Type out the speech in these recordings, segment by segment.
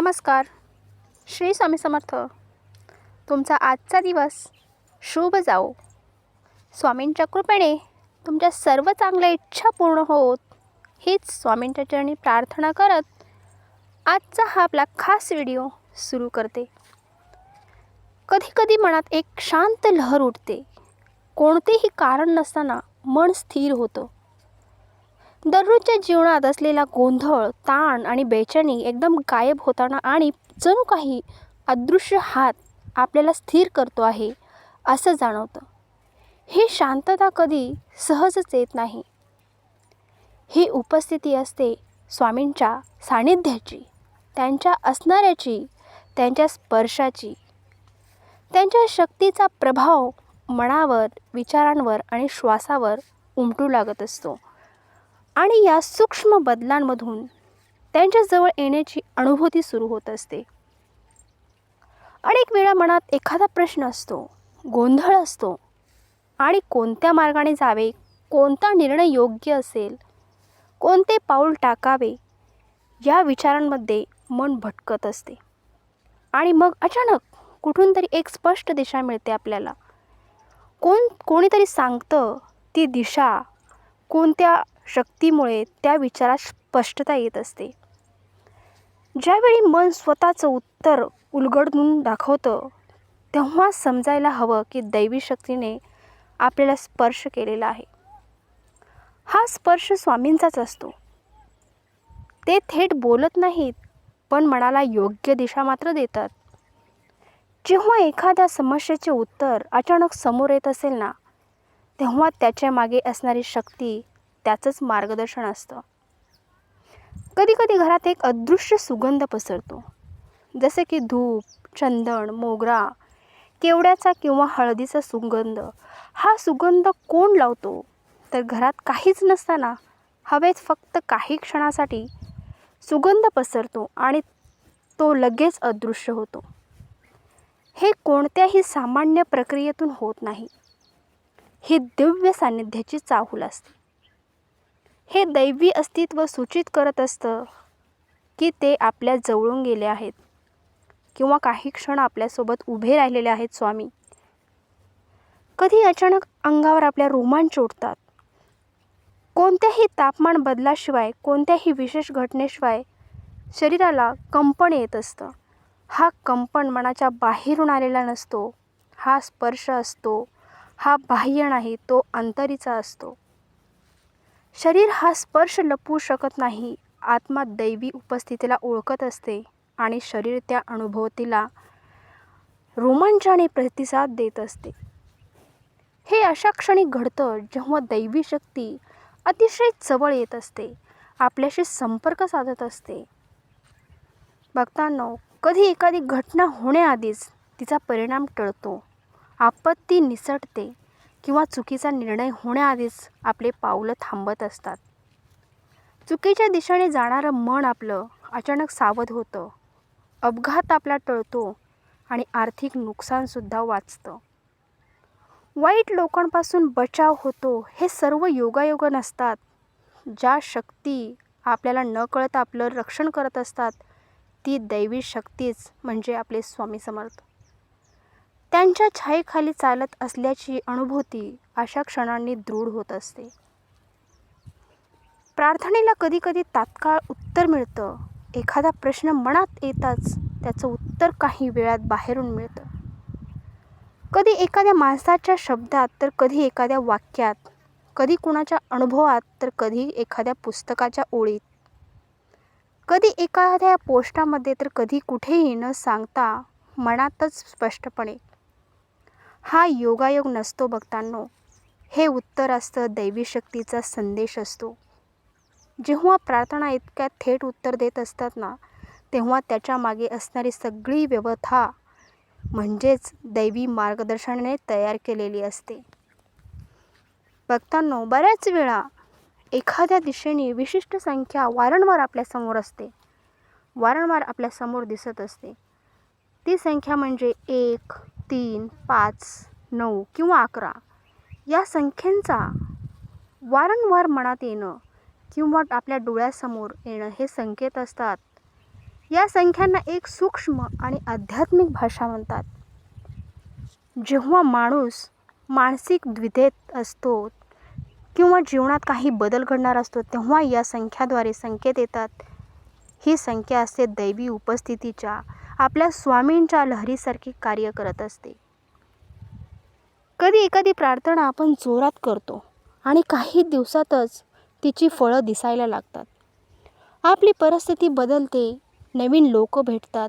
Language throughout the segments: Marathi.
नमस्कार. श्री स्वामी समर्थ. तुमचा आजचा दिवस शुभ जाओ स्वामींच्या कृपेने तुमच्या सर्व चांगल्या इच्छा पूर्ण होत हीच स्वामींच्या चरणी प्रार्थना करत आजचा हा आपला खास व्हिडिओ सुरू करते. कधीकधी मनात एक शांत लहर उठते. कोणतेही कारण नसताना मन स्थिर होतं. दररोजच्या जीवनात असलेला गोंधळ ताण आणि बेचैनी एकदम गायब होताना आणि जणू काही अदृश्य हात आपल्याला स्थिर करतो आहे असं जाणवतं. ही शांतता कधी सहजच येत नाही. ही उपस्थिती असते स्वामींच्या सानिध्याची त्यांच्या असणाऱ्याची त्यांच्या स्पर्शाची. त्यांच्या शक्तीचा प्रभाव मनावर विचारांवर आणि श्वासावर उमटू लागत असतो. आणि या सूक्ष्म बदलांमधून त्यांच्याजवळ येण्याची अनुभूती सुरू होत असते. अनेक वेळा मनात एखादा प्रश्न असतो गोंधळ असतो आणि कोणत्या मार्गाने जावे कोणता निर्णय योग्य असेल कोणते पाऊल टाकावे या विचारांमध्ये मन भटकत असते. आणि मग अचानक कुठून तरी एक स्पष्ट दिशा मिळते आपल्याला. कोण कोणीतरी सांगतं ती दिशा कोणत्या शक्तीमुळे त्या विचारात स्पष्टता येत असते. ज्यावेळी मन स्वतःचं उत्तर उलगडून दाखवतं तेव्हा समजायला हवं की दैवी शक्तीने आपल्याला स्पर्श केलेला आहे. हा स्पर्श स्वामींचाच असतो. ते थेट बोलत नाहीत पण मनाला योग्य दिशा मात्र देतात. जेव्हा एखाद्या समस्येचे उत्तर अचानक समोर येत असेल ना तेव्हा त्याच्यामागे असणारी शक्ती त्याचंच मार्गदर्शन असतं. कधीकधी घरात एक अदृश्य सुगंध पसरतो. जसे की धूप चंदन मोगरा केवड्याचा किंवा हळदीचा सुगंध. हा सुगंध कोण लावतो? तर घरात काहीच नसताना हवेत फक्त काही क्षणासाठी सुगंध पसरतो आणि तो लगेच अदृश्य होतो. हे कोणत्याही सामान्य प्रक्रियेतून होत नाही. ही दिव्य सान्निध्याची चाहूल असते. हे दैवी अस्तित्व सूचित करत असतं की ते आपल्या जवळून गेले आहेत. किंवा काही क्षण आपल्यासोबत उभे राहिलेले आहेत स्वामी. कधी अचानक अंगावर आपल्या रोमांच उठतात कोणत्याही तापमान बदलाशिवाय कोणत्याही विशेष घटनेशिवाय शरीराला कंपन येत असतं. हा कंपन मनाच्या बाहेरून आलेला नसतो. हा स्पर्श असतो. हा बाह्य नाही तो अंतरीचा असतो. शरीर हा स्पर्श लपवू शकत नाही. आत्मा दैवी उपस्थितीला ओळखत असते आणि शरीर त्या अनुभवतीला रोमांचाने प्रतिसाद देत असते. हे अशा क्षणी घडतं जेव्हा दैवी शक्ती अतिशय जवळ येत असते आपल्याशी संपर्क साधत असते. बघताना कधी एखादी घटना होण्याआधीच तिचा परिणाम टळतो आपत्ती निसटते. किंवा चुकीचा निर्णय होण्याआधीच आपले पावलं थांबत असतात. चुकीच्या दिशेने जाणारं मन आपलं अचानक सावध होतं. अपघात आपला टळतो आणि आर्थिक नुकसानसुद्धा वाचतं. वाईट लोकांपासून बचाव होतो हे सर्व योगायोग नसतात. ज्या शक्ती आपल्याला न कळत आपलं रक्षण करत असतात ती दैवी शक्तीच म्हणजे आपले स्वामी समर्थ. त्यांच्या छायेखाली चालत असल्याची अनुभूती अशा क्षणांनी दृढ होत असते. प्रार्थनेला कधीकधी तात्काळ उत्तर मिळतं. एखादा प्रश्न मनात येताच त्याचं उत्तर काही वेळात बाहेरून मिळतं. कधी एखाद्या माणसाच्या शब्दात तर कधी एखाद्या वाक्यात कधी कुणाच्या अनुभवात तर कधी एखाद्या पुस्तकाच्या ओळीत. कधी एखाद्या पोस्टामध्ये तर कधी कुठेही न सांगता मनातच स्पष्टपणे हा योगायोग नसतो बघतांनो. हे उत्तर असतं दैवी शक्तीचा संदेश असतो. जेव्हा प्रार्थना इतक्या थेट उत्तर देत असतात ना तेव्हा त्याच्यामागे असणारी सगळी व्यवस्था म्हणजेच दैवी मार्गदर्शनाने तयार केलेली असते. बघताना बऱ्याच वेळा एखाद्या दिशेने विशिष्ट संख्या वारंवार आपल्यासमोर असते. वारंवार आपल्यासमोर दिसत असते. ती संख्या म्हणजे एक तीन पाच नऊ किंवा अकरा या संख्यांचा वारंवार मनात येणं किंवा आपल्या डोळ्यासमोर येणं हे संकेत असतात. या संख्यांना एक सूक्ष्म आणि आध्यात्मिक भाषा म्हणतात. जेव्हा माणूस मानसिक द्विधेत असतो किंवा जीवनात काही बदल घडणार असतो तेव्हा या संख्याद्वारे संकेत येतात. ही संख्या असते दैवी उपस्थितीच्या आपल्या स्वामींच्या लहरीसारखी कार्य करत असते. कधी एखादी प्रार्थना आपण जोरात करतो आणि काही दिवसातच तिची फळं दिसायला लागतात. आपली परिस्थिती बदलते नवीन लोक भेटतात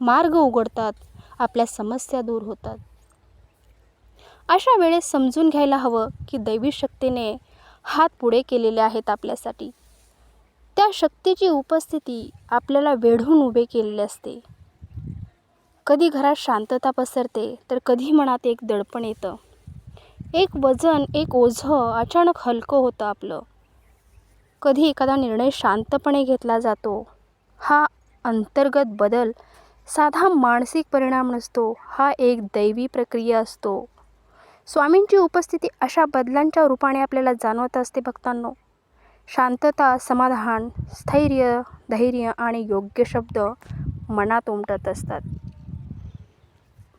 मार्ग उघडतात आपल्या समस्या दूर होतात. अशा वेळेस समजून घ्यायला हवं की दैवी शक्तीने हात पुढे केलेले आहेत आपल्यासाठी. त्या शक्तीची उपस्थिती आपल्याला वेढून उभे केलेले असते. कधी घरात शांतता पसरते तर कधी मनात एक दडपण येतं. एक वजन एक ओझं अचानक हलकं होतं आपलं. कधी एखादा निर्णय शांतपणे घेतला जातो. हा अंतर्गत बदल साधा मानसिक परिणाम नसतो हा एक दैवी प्रक्रिया असतो. स्वामींची उपस्थिती अशा बदलांच्या रूपाने आपल्याला जाणवत असते भक्तांनो. शांतता समाधान स्थैर्य धैर्य आणि योग्य शब्द मनात उमटत असतात.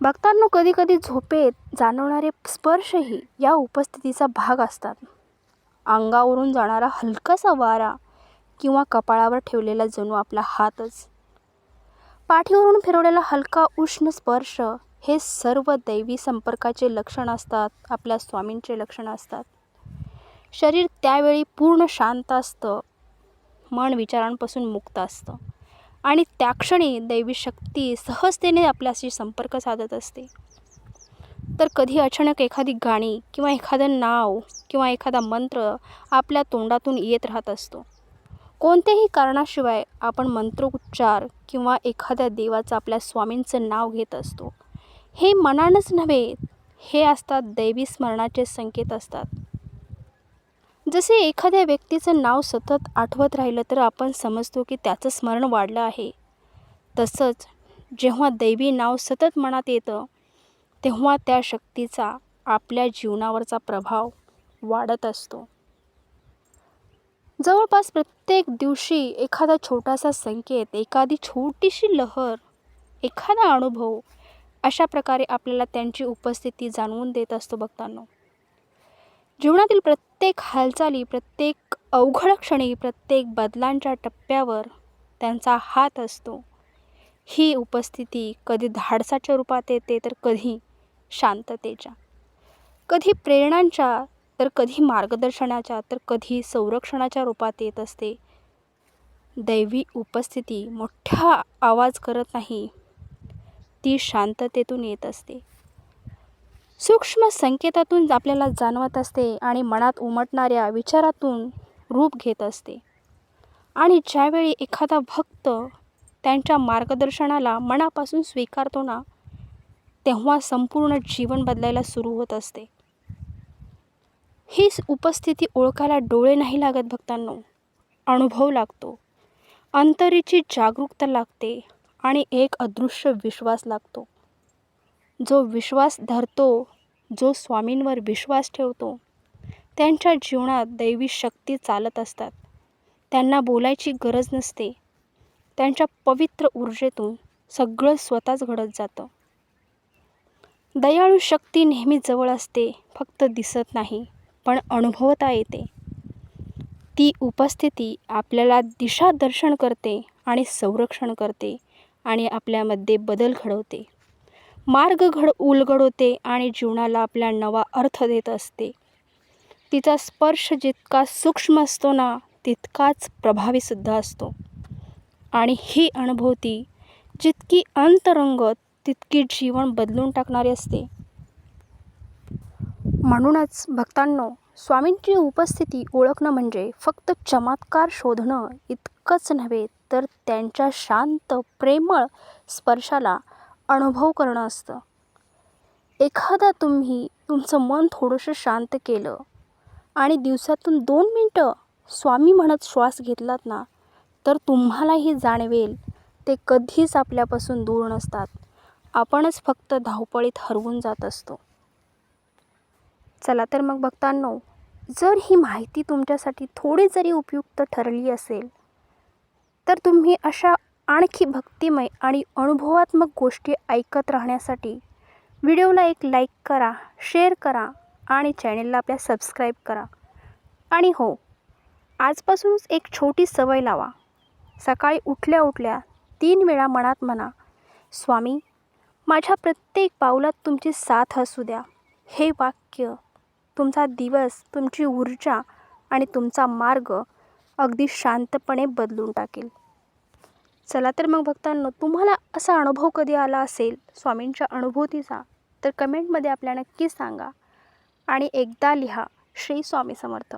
बघताना कधी कधी झोपेत जाणवणारे स्पर्शही या उपस्थितीचा भाग असतात. अंगावरून जाणारा हलकासा वारा किंवा कपाळावर ठेवलेला जणू आपला हातच. पाठीवरून फिरवलेला हलका उष्ण स्पर्श हे सर्व दैवी संपर्काचे लक्षण असतात आपल्या स्वामींचे लक्षण असतात. शरीर त्यावेळी पूर्ण शांत असतं मन विचारांपासून मुक्त असतं. आणि त्या क्षणी दैवी शक्ती सहजतेने आपल्याशी संपर्क साधत असते. तर कधी अचानक एखादी गाणी किंवा एखादं नाव किंवा एखादा मंत्र आपल्या तोंडातून येत राहत असतो. कोणत्याही कारणाशिवाय आपण मंत्रोच्चार किंवा एखाद्या देवाचं आपल्या स्वामींचं नाव घेत असतो. हे मनानंच नव्हे हे असतात दैवी स्मरणाचे संकेत असतात. जसे एखाद्या व्यक्तीचं नाव सतत आठवत राहिलं तर आपण समजतो की त्याचं स्मरण वाढलं आहे. तसंच जेव्हा दैवी नाव सतत मनात येतं तेव्हा त्या शक्तीचा आपल्या जीवनावरचा प्रभाव वाढत असतो. जवळपास प्रत्येक दिवशी एखादा छोटासा संकेत एखादी छोटीशी लहर एखादा अनुभव अशा प्रकारे आपल्याला त्यांची उपस्थिती जाणवून देत असतो भक्तांनो जीवनातील प्रत्येक हालचाली प्रत्येक अवघड क्षणी प्रत्येक बदलांच्या टप्प्यावर त्यांचा हात असतो. ही उपस्थिती कधी धाडसाच्या रूपात येते तर कधी शांततेच्या. कधी प्रेरणांच्या तर कधी मार्गदर्शनाच्या तर कधी संरक्षणाच्या रूपात येत असते. दैवी उपस्थिती मोठा आवाज करत नाही ती शांततेतून येत असते. सूक्ष्म संकेतातून आपल्याला जाणवत असते आणि मनात उमटणाऱ्या विचारातून रूप घेत असते. आणि ज्यावेळी एखादा भक्त त्यांच्या मार्गदर्शनाला मनापासून स्वीकारतो ना तेव्हा संपूर्ण जीवन बदलायला सुरू होत असते. ही उपस्थिती ओळखायला डोळे नाही लागत भक्तांनो. अनुभव लागतो. अंतरीची जागरूकता लागते आणि एक अदृश्य विश्वास लागतो. जो विश्वास धरतो जो स्वामींवर विश्वास ठेवतो त्यांच्या जीवनात दैवी शक्ती चालत असतात. त्यांना बोलायची गरज नसते. त्यांच्या पवित्र ऊर्जेतून सगळं स्वतःच घडत जातं. दयाळू शक्ती नेहमी जवळ असते फक्त दिसत नाही पण अनुभवता येते. ती उपस्थिती आपल्याला दिशादर्शन करते आणि संरक्षण करते आणि आपल्यामध्ये बदल घडवते. मार्ग घड उलगडवते आणि जीवनाला आपल्या नवा अर्थ देत असते. तिचा स्पर्श जितका सूक्ष्म असतो ना तितकाच प्रभावीसुद्धा असतो. आणि ही अनुभूती जितकी अंतरंगत तितकी जीवन बदलून टाकणारी असते. म्हणूनच भक्तांनो स्वामींची उपस्थिती ओळखणं म्हणजे फक्त चमत्कार शोधणं इतकंच नव्हे तर त्यांच्या शांत प्रेमळ स्पर्शाला अनुभव करणं असतं. एखादा तुम्ही तुमचं मन थोडंसं शांत केलं आणि दिवसातून दोन मिनटं स्वामी म्हणत श्वास घेतलात ना तर तुम्हालाही जाणवेल ते कधीच आपल्यापासून दूर नसतात. आपणच फक्त धावपळीत हरवून जात असतो. चला तर मग बघतांनो जर ही माहिती तुमच्यासाठी थोडी जरी उपयुक्त ठरली असेल तर तुम्ही अशा आणखी भक्तिमय आणि अनुभवात्मक गोष्टी ऐकत राहण्यासाठी व्हिडिओला एक लाईक करा शेअर करा आणि चॅनेलला आपल्या सबस्क्राईब करा. आणि हो आजपासूनच एक छोटी सवय लावा. सकाळी उठल्या उठल्या तीन वेळा मनात म्हणा स्वामी माझ्या प्रत्येक पावलात तुमची साथ असू द्या. हे वाक्य तुमचा दिवस तुमची ऊर्जा आणि तुमचा मार्ग अगदी शांतपणे बदलून टाकेल. चला तर मग भक्तांनो तुम्हाला असा अनुभव कधी आला असेल? स्वामींच्या अनुभूतीचा? तर कमेंटमध्ये आपल्या नक्की सांगा. आणि एकदा लिहा श्री स्वामी समर्थ.